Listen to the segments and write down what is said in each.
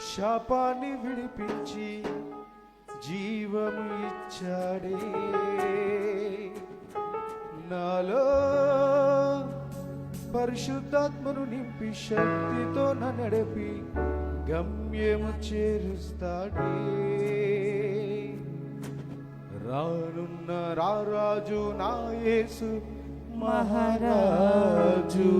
శాపాన్ని విడిపించి జీవము ఇచ్చాడే. నాలో పరిశుద్ధాత్మను నింపి శక్తితో నా నడిపి గమ్యము చేరుస్తాడే. రానున్న రారాజు నా యేసు మహారాజు.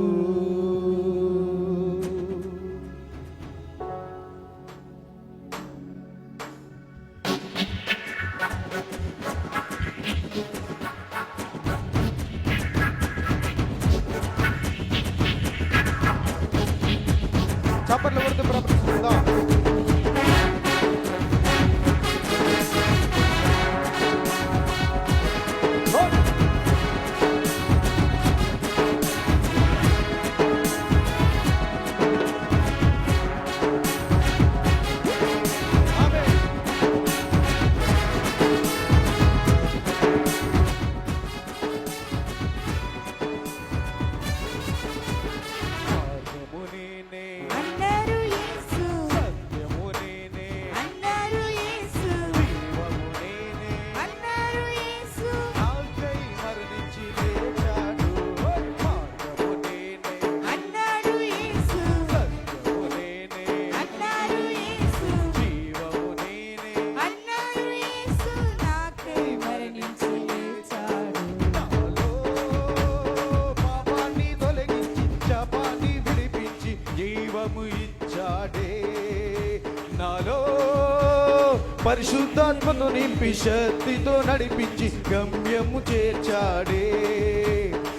పరిశుద్ధాత్మను నింపి శక్తితో నడిపించి గమ్యము చేర్చాడే.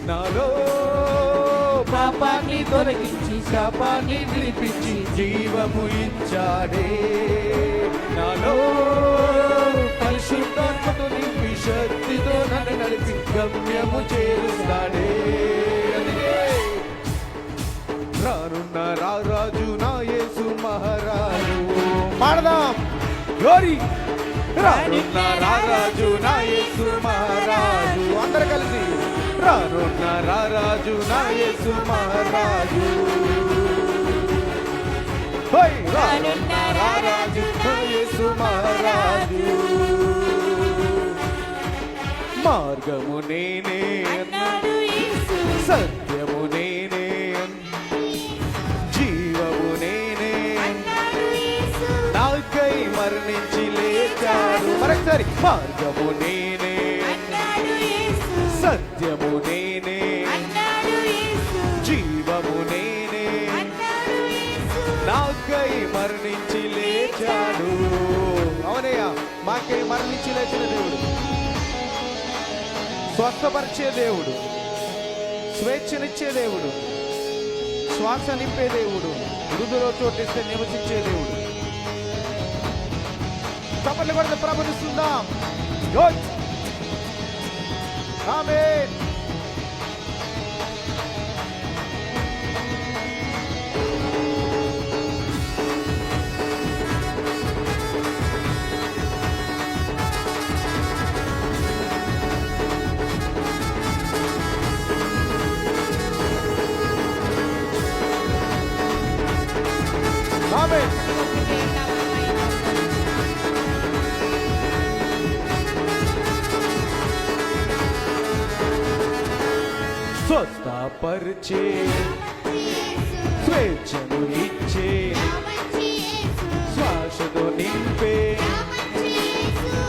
నాలో పాపాన్ని తొలగించి శాపాన్ని విడిపించి జీవము ఇచ్చాడే. నాలో పరిశుద్ధాత్మతో నింపి శక్తితో నన్ను నడిపి గమ్యము చేరుస్తాడే. రానున్న రారాజు నా యేసు మహారాజు. పాడదాం. గోరి. రానున్న రారాజు నా యేసు మహారాజు. అందరు కలిసి. రానున్న రారాజు నా యేసు మహారాజు. హోయ్ రానున్న రారాజు నా యేసు మహారాజు. మార్గము నేనే. అన్నాడు మరొకసారి మార్గము నేనే. సత్యము నేనే. జీవము నేనే. నాకై మరణించి లేచాడు. అవునయ్యా మాకై మరణించి లేచిన దేవుడు. స్వస్థపరిచే దేవుడు. స్వేచ్ఛనిచ్చే దేవుడు. శ్వాస నింపే దేవుడు. మృదులో చోటిస్తే నివసించే దేవుడు. Kapan lagi orang dapat apa di Sundam? Yoi. amém. స్వస్థపరిచే స్వేచ్ఛను ఇచ్చే శ్వాసతో నింపే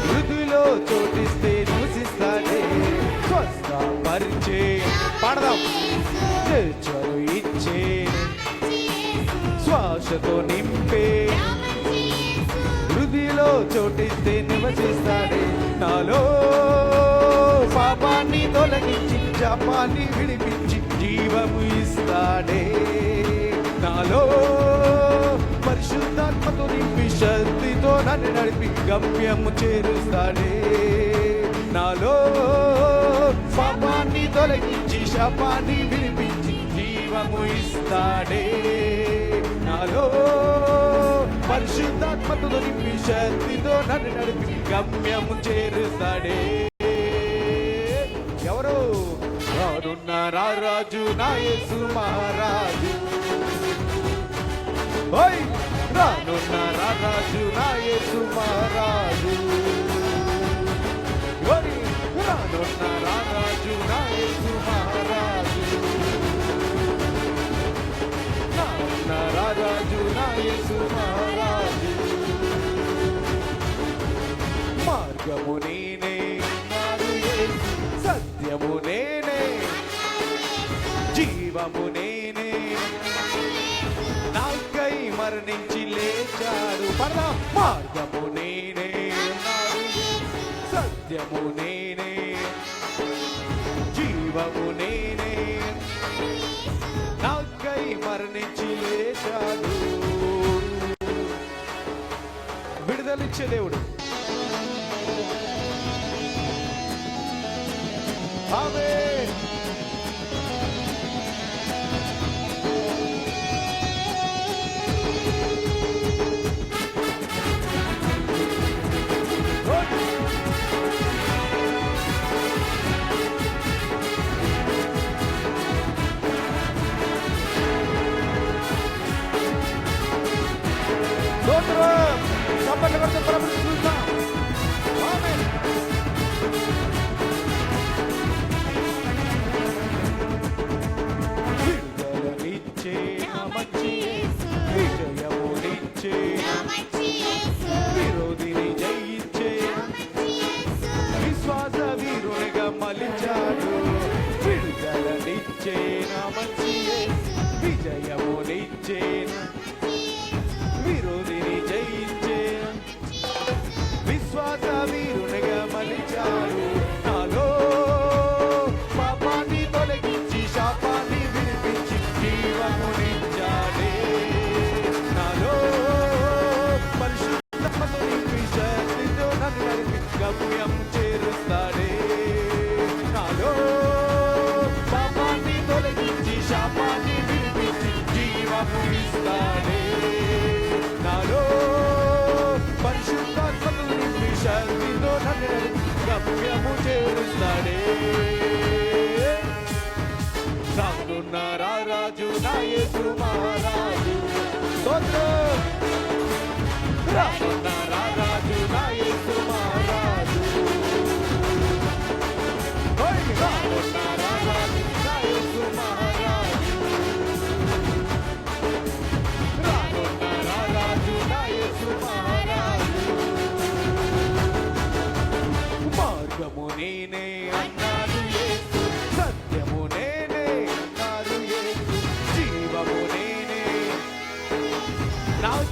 మృదులో చోటిస్తే నివసిస్తాడే స్వస్థపరిచే పాడదాం. స్వేచ్ఛను ఇచ్చే శ్వాసతో నింపే హృదిలో చోటిస్తే నివసిస్తాడే. నాలో పాపాన్ని తొలగించి శాపాన్ని విడిపించి జీవము ఇస్తాడే. నాలో పరిశుద్ధాత్మతో నింపి శక్తితో నన్ను నడిపి గమ్యము చేరుస్తాడే. నాలో పాపాన్ని తొలగించి శాపాన్ని విడిపించి జీవము ఇస్తాడే. నాలో పరిశుద్ధాత్మతో నింపి శక్తితో నన్ను నడిపి గమ్యము చేరుస్తాడే. వాడున్నారా రాజు నా మహారాజు. ఓయ్ రాజు నా మహారాజు. ఓయ్ రాజు నా మహారాజు. రానున్నారా రాజు నా మహారాజు. మార్గము నేనే పాపము నేనే. నాకై మరణించి లేచాడు. పరద మార్గము నేనే. సత్యము నేనే. జీవము నేనే. నాకై మరణించి లేచాడు. విడుదలిచ్చే దేవుడు. ఆమె મારા તો Now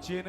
వచ్చిన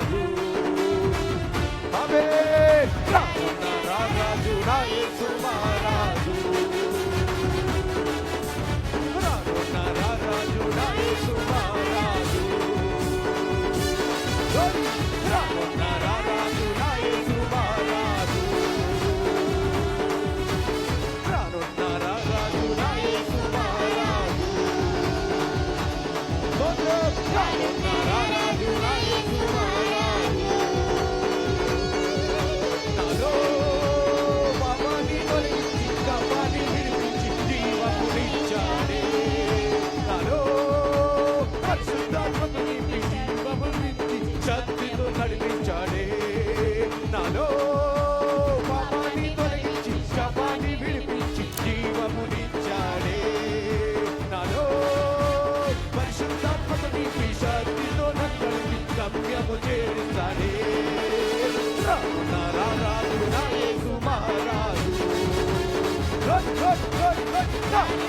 రాజు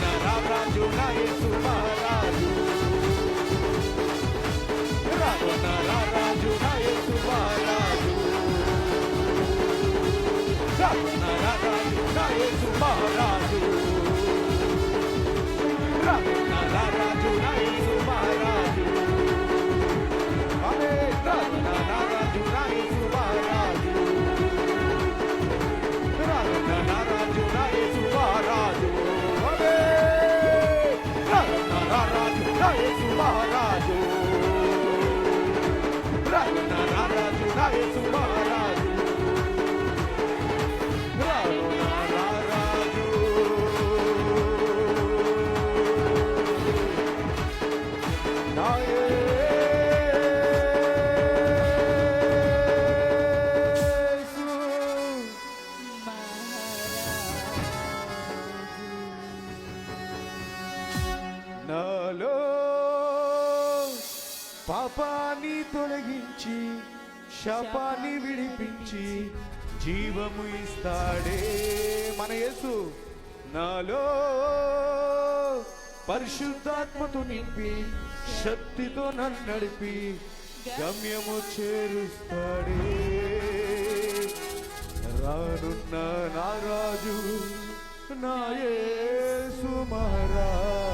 నా రాజు నా జీవము ఇస్తాడే మన యేసు. నాలో పరిశుద్ధాత్మతో నింపి శక్తితో నన్ను నడిపి గమ్యము చేరుస్తాడే. రానున్న నారాజు నా యేసు మహారాజు.